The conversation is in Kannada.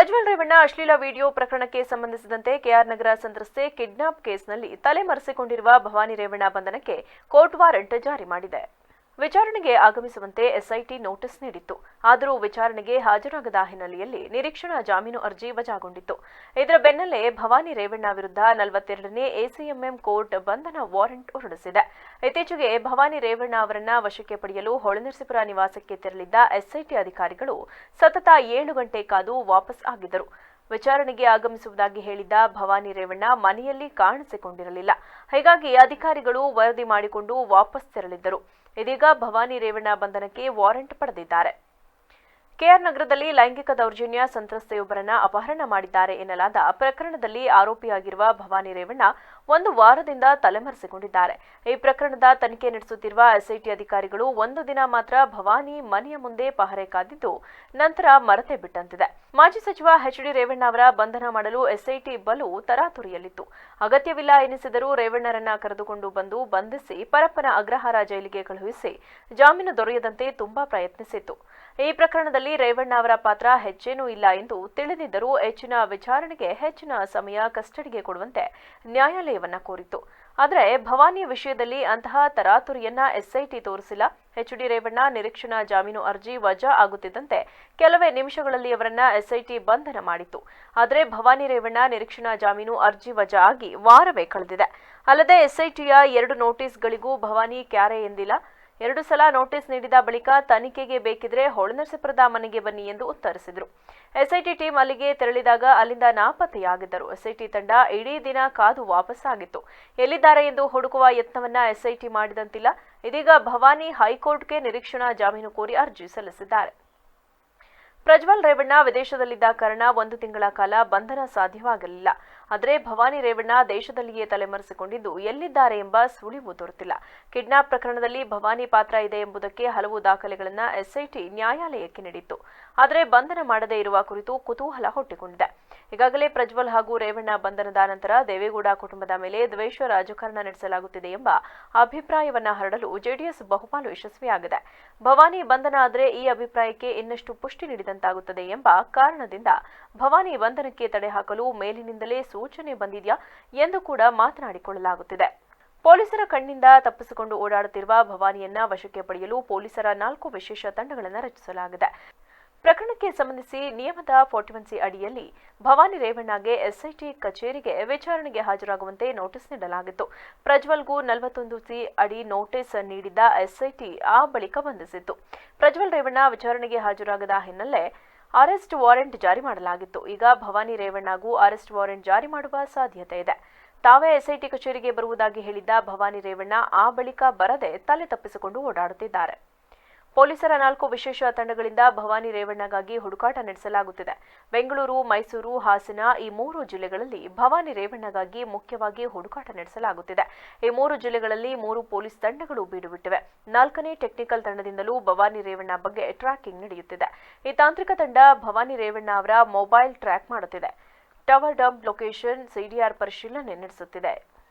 ಪ್ರಜ್ವಲ್ ರೇವಣ್ಣ ಅಶ್ಲೀಲ ವಿಡಿಯೋ ಪ್ರಕರಣಕ್ಕೆ ಸಂಬಂಧಿಸಿದಂತೆ ಕೆಆರ್ ನಗರ ಸಂತ್ರಸ್ತೆ ಕಿಡ್ನಾಪ್ ಕೇಸ್ನಲ್ಲಿ ತಲೆಮರೆಸಿಕೊಂಡಿರುವ ಭವಾನಿ ರೇವಣ್ಣ ಬಂಧನಕ್ಕೆ ಕೋರ್ಟ್ ವಾರಂಟ್ ಜಾರಿ ಮಾಡಿದೆ. ವಿಚಾರಣೆಗೆ ಆಗಮಿಸುವಂತೆ ಎಸ್ಐಟಿ ನೋಟಿಸ್ ನೀಡಿತ್ತು. ಆದರೂ ವಿಚಾರಣೆಗೆ ಹಾಜರಾಗದ ಹಿನ್ನೆಲೆಯಲ್ಲಿ ನಿರೀಕ್ಷಣಾ ಜಾಮೀನು ಅರ್ಜಿ ವಜಾಗೊಂಡಿತ್ತು. ಇದರ ಬೆನ್ನಲ್ಲೇ ಭವಾನಿ ರೇವಣ್ಣ ವಿರುದ್ಧ ನಲವತ್ತೆರಡನೇ ಎಸಿಎಂಎಂ ಕೋರ್ಟ್ ಬಂಧನ ವಾರೆಂಟ್ ಹೊರಡಿಸಿದೆ. ಇತ್ತೀಚೆಗೆ ಭವಾನಿ ರೇವಣ್ಣ ಅವರನ್ನ ವಶಕ್ಕೆ ಪಡೆಯಲು ಹೊಳೆನರಸೀಪುರ ನಿವಾಸಕ್ಕೆ ತೆರಳಿದ್ದ ಎಸ್ಐಟಿ ಅಧಿಕಾರಿಗಳು ಸತತ ಏಳು ಗಂಟೆ ಕಾದು ವಾಪಸ್ ಆಗಿದ್ದರು. ವಿಚಾರಣೆಗೆ ಆಗಮಿಸುವುದಾಗಿ ಹೇಳಿದ್ದ ಭವಾನಿ ರೇವಣ್ಣ ಮನೆಯಲ್ಲಿ ಕಾಣಿಸಿಕೊಂಡಿರಲಿಲ್ಲ. ಹೀಗಾಗಿ ಅಧಿಕಾರಿಗಳು ವರದಿ ಮಾಡಿಕೊಂಡು ವಾಪಸ್ ತೆರಳಿದ್ದರು. ಇದೀಗ ಭವಾನಿ ರೇವಣ್ಣ ಬಂಧನಕ್ಕೆ ವಾರೆಂಟ್ ಪಡೆದಿದ್ದಾರೆ. ಕೆಆರ್ ನಗರದಲ್ಲಿ ಲೈಂಗಿಕ ದೌರ್ಜನ್ಯ, ಸಂತ್ರಸ್ತೆಯೊಬ್ಬರನ್ನ ಅಪಹರಣ ಮಾಡಿದ್ದಾರೆ ಎನ್ನಲಾದ ಪ್ರಕರಣದಲ್ಲಿ ಆರೋಪಿಯಾಗಿರುವ ಭವಾನಿ ರೇವಣ್ಣ ಒಂದು ವಾರದಿಂದ ತಲೆಮರೆಸಿಕೊಂಡಿದ್ದಾರೆ. ಈ ಪ್ರಕರಣದ ತನಿಖೆ ನಡೆಸುತ್ತಿರುವ ಎಸ್ಐಟಿ ಅಧಿಕಾರಿಗಳು ಒಂದು ದಿನ ಮಾತ್ರ ಭವಾನಿ ಮನೆಯ ಮುಂದೆ ಪಹರೆ ಕಾದಿದ್ದು, ನಂತರ ಮರತೆ ಬಿಟ್ಟಂತಿದೆ. ಮಾಜಿ ಸಚಿವ ಎಚ್ ಡಿ ರೇವಣ್ಣ ಅವರ ಬಂಧನ ಮಾಡಲು ಎಸ್ಐಟಿ ಬಲು ತರಾತುರಿಯಲ್ಲಿತ್ತು. ಅಗತ್ಯವಿಲ್ಲ ಎನಿಸಿದರೂ ರೇವಣ್ಣರನ್ನ ಕರೆದುಕೊಂಡು ಬಂದು ಬಂಧಿಸಿ ಪರಪ್ಪನ ಅಗ್ರಹಾರ ಜೈಲಿಗೆ ಕಳುಹಿಸಿ ಜಾಮೀನು ದೊರೆಯದಂತೆ ತುಂಬಾ ಪ್ರಯತ್ನಿಸಿತ್ತು. ಈ ಪ್ರಕರಣದಲ್ಲಿ ರೇವಣ್ಣ ಅವರ ಪಾತ್ರ ಹೆಚ್ಚೇನೂ ಇಲ್ಲ ಎಂದು ತಿಳಿದಿದ್ದರೂ ಹೆಚ್ಚಿನ ವಿಚಾರಣೆಗೆ ಹೆಚ್ಚಿನ ಸಮಯ ಕಸ್ಟಡಿಗೆ ಕೊಡುವಂತೆ ನ್ಯಾಯಾಲಯವನ್ನ ಕೋರಿತ್ತು. ಆದರೆ ಭವಾನಿ ವಿಷಯದಲ್ಲಿ ಅಂತಹ ತರಾತುರಿಯನ್ನ ಎಸ್ಐಟಿ ತೋರಿಸಿಲ್ಲ. ಎಚ್ಡಿ ರೇವಣ್ಣ ನಿರೀಕ್ಷಣಾ ಜಾಮೀನು ಅರ್ಜಿ ವಜಾ ಆಗುತ್ತಿದ್ದಂತೆ ಕೆಲವೇ ನಿಮಿಷಗಳಲ್ಲಿ ಅವರನ್ನ ಎಸ್ಐಟಿ ಬಂಧನ ಮಾಡಿತ್ತು. ಆದರೆ ಭವಾನಿ ರೇವಣ್ಣ ನಿರೀಕ್ಷಣಾ ಜಾಮೀನು ಅರ್ಜಿ ವಜಾ ಆಗಿ ವಾರವೇ ಕಳೆದಿದೆ. ಅಲ್ಲದೆ ಎಸ್ಐಟಿಯ ಎರಡು ನೋಟಿಸ್ಗಳಿಗೂ ಭವಾನಿ ಕ್ಯಾರೆ ಎಂದಿಲ್ಲ. ಎರಡು ಸಲ ನೋಟಿಸ್ ನೀಡಿದ ಬಳಿಕ ತನಿಖೆಗೆ ಬೇಕಿದ್ರೆ ಹೊಳೆನರಸೀಪುರದ ಮನೆಗೆ ಬನ್ನಿ ಎಂದು ಉತ್ತರಿಸಿದರು. ಎಸ್ಐಟಿ ಟೀಮ್ ಅಲ್ಲಿಗೆ ತೆರಳಿದಾಗ ಅಲ್ಲಿಂದ ನಾಪತ್ತೆಯಾಗಿದ್ದರು. ಎಸ್ಐಟಿ ತಂಡ ಇಡೀ ದಿನ ಕಾದು ವಾಪಸ್ ಆಗಿತ್ತು ಎಲ್ಲಿದ್ದಾರೆ ಎಂದು ಹುಡುಕುವ ಯತ್ನವನ್ನ ಎಸ್ಐಟಿ ಮಾಡಿದಂತಿಲ್ಲ. ಇದೀಗ ಭವಾನಿ ಹೈಕೋರ್ಟ್ಗೆ ನಿರೀಕ್ಷಣಾ ಜಾಮೀನು ಕೋರಿ ಅರ್ಜಿ ಸಲ್ಲಿಸಿದ್ದಾರೆ. ಪ್ರಜ್ವಲ್ ರೇವಣ್ಣ ವಿದೇಶದಲ್ಲಿದ್ದ ಕಾರಣ ಒಂದು ತಿಂಗಳ ಕಾಲ ಬಂಧನ ಸಾಧ್ಯವಾಗಲಿಲ್ಲ. ಆದರೆ ಭವಾನಿ ರೇವಣ್ಣ ದೇಶದಲ್ಲಿಯೇ ತಲೆಮರೆಸಿಕೊಂಡಿದ್ದು ಎಲ್ಲಿದ್ದಾರೆ ಎಂಬ ಸುಳಿವು ದೊರೆತಿಲ್ಲ. ಕಿಡ್ನಾಪ್ ಪ್ರಕರಣದಲ್ಲಿ ಭವಾನಿ ಪಾತ್ರ ಇದೆ ಎಂಬುದಕ್ಕೆ ಹಲವು ದಾಖಲೆಗಳನ್ನು ಎಸ್ಐಟಿ ನ್ಯಾಯಾಲಯಕ್ಕೆ ನೀಡಿತ್ತು. ಆದರೆ ಬಂಧನ ಮಾಡದೇ ಇರುವ ಕುರಿತು ಕುತೂಹಲ ಹುಟ್ಟಿಕೊಂಡಿದೆ. ಈಗಾಗಲೇ ಪ್ರಜ್ವಲ್ ಹಾಗೂ ರೇವಣ್ಣ ಬಂಧನದ ನಂತರ ದೇವೇಗೌಡ ಕುಟುಂಬದ ಮೇಲೆ ದ್ವೇಷ ರಾಜಕಾರಣ ನಡೆಸಲಾಗುತ್ತಿದೆ ಎಂಬ ಅಭಿಪ್ರಾಯವನ್ನ ಹರಡಲು ಜೆಡಿಎಸ್ ಬಹುಪಾಲು ಯಶಸ್ವಿಯಾಗಿದೆ. ಭವಾನಿ ಬಂಧನ ಆದರೆ ಈ ಅಭಿಪ್ರಾಯಕ್ಕೆ ಇನ್ನಷ್ಟು ಪುಷ್ಟಿ ನೀಡಿದಂತಾಗುತ್ತದೆ ಎಂಬ ಕಾರಣದಿಂದ ಭವಾನಿ ಬಂಧನಕ್ಕೆ ತಡೆ ಹಾಕಲು ಮೇಲಿನಿಂದಲೇ ಸೂಚನೆ ಬಂದಿದೆಯಾ ಎಂದು ಕೂಡ ಮಾತನಾಡಿಕೊಳ್ಳಲಾಗುತ್ತಿದೆ. ಪೊಲೀಸರ ಕಣ್ಣಿಂದ ತಪ್ಪಿಸಿಕೊಂಡು ಓಡಾಡುತ್ತಿರುವ ಭವಾನಿಯನ್ನ ವಶಕ್ಕೆ ಪಡೆಯಲು ಪೊಲೀಸರ ನಾಲ್ಕು ವಿಶೇಷ ತಂಡಗಳನ್ನು ರಚಿಸಲಾಗಿದೆ. ಪ್ರಕರಣಕ್ಕೆ ಸಂಬಂಧಿಸಿ ನಿಯಮದ ಫೋರ್ಟಿ ಸಿ ಅಡಿಯಲ್ಲಿ ಭವಾನಿ ರೇವಣ್ಣಗೆ ಎಸ್ಐಟಿ ಕಚೇರಿಗೆ ವಿಚಾರಣೆಗೆ ಹಾಜರಾಗುವಂತೆ ನೋಟಿಸ್ ನೀಡಲಾಗಿತ್ತು. ಪ್ರಜ್ವಲ್ಗೂ ನಲವತ್ತೊಂದು ಸಿ ಅಡಿ ನೋಟಿಸ್ ನೀಡಿದ್ದ ಎಸ್ಐಟಿ ಆ ಬಳಿಕ ಬಂಧಿಸಿತ್ತು. ಪ್ರಜ್ವಲ್ ರೇವಣ್ಣ ವಿಚಾರಣೆಗೆ ಹಾಜರಾಗದ ಹಿನ್ನೆಲೆ ಅರೆಸ್ಟ್ ವಾರೆಂಟ್ ಜಾರಿ ಮಾಡಲಾಗಿತ್ತು. ಈಗ ಭವಾನಿ ರೇವಣ್ಣಗೂ ಅರೆಸ್ಟ್ ವಾರೆಂಟ್ ಜಾರಿ ಮಾಡುವ ಸಾಧ್ಯತೆ ಇದೆ. ತಾವೇ ಎಸ್ಐಟಿ ಕಚೇರಿಗೆ ಬರುವುದಾಗಿ ಹೇಳಿದ್ದ ಭವಾನಿ ರೇವಣ್ಣ ಆ ಬಳಿಕ ಬರದೆ ತಲೆ ತಪ್ಪಿಸಿಕೊಂಡು ಓಡಾಡುತ್ತಿದ್ದಾರೆ. ಪೊಲೀಸರ ನಾಲ್ಕು ವಿಶೇಷ ತಂಡಗಳಿಂದ ಭವಾನಿ ರೇವಣ್ಣಗಾಗಿ ಹುಡುಕಾಟ ನಡೆಸಲಾಗುತ್ತಿದೆ. ಬೆಂಗಳೂರು, ಮೈಸೂರು, ಹಾಸನ ಈ ಮೂರು ಜಿಲ್ಲೆಗಳಲ್ಲಿ ಭವಾನಿ ರೇವಣ್ಣಗಾಗಿ ಮುಖ್ಯವಾಗಿ ಹುಡುಕಾಟ ನಡೆಸಲಾಗುತ್ತಿದೆ. ಈ ಮೂರು ಜಿಲ್ಲೆಗಳಲ್ಲಿ ಮೂರು ಪೊಲೀಸ್ ತಂಡಗಳು ಬೀಡುಬಿಟ್ಟಿವೆ. ನಾಲ್ಕನೇ ಟೆಕ್ನಿಕಲ್ ತಂಡದಿಂದಲೂ ಭವಾನಿ ರೇವಣ್ಣ ಬಗ್ಗೆ ಟ್ರ್ಯಾಕಿಂಗ್ ನಡೆಯುತ್ತಿದೆ. ಈ ತಾಂತ್ರಿಕ ತಂಡ ಭವಾನಿ ರೇವಣ್ಣ ಅವರ ಮೊಬೈಲ್ ಟ್ರ್ಯಾಕ್ ಮಾಡುತ್ತಿದೆ. ಟವರ್ ಡಂಪ್ ಲೊಕೇಶನ್, ಸಿಡಿಆರ್ ಪರಿಶೀಲನೆ ನಡೆಸುತ್ತಿದೆ.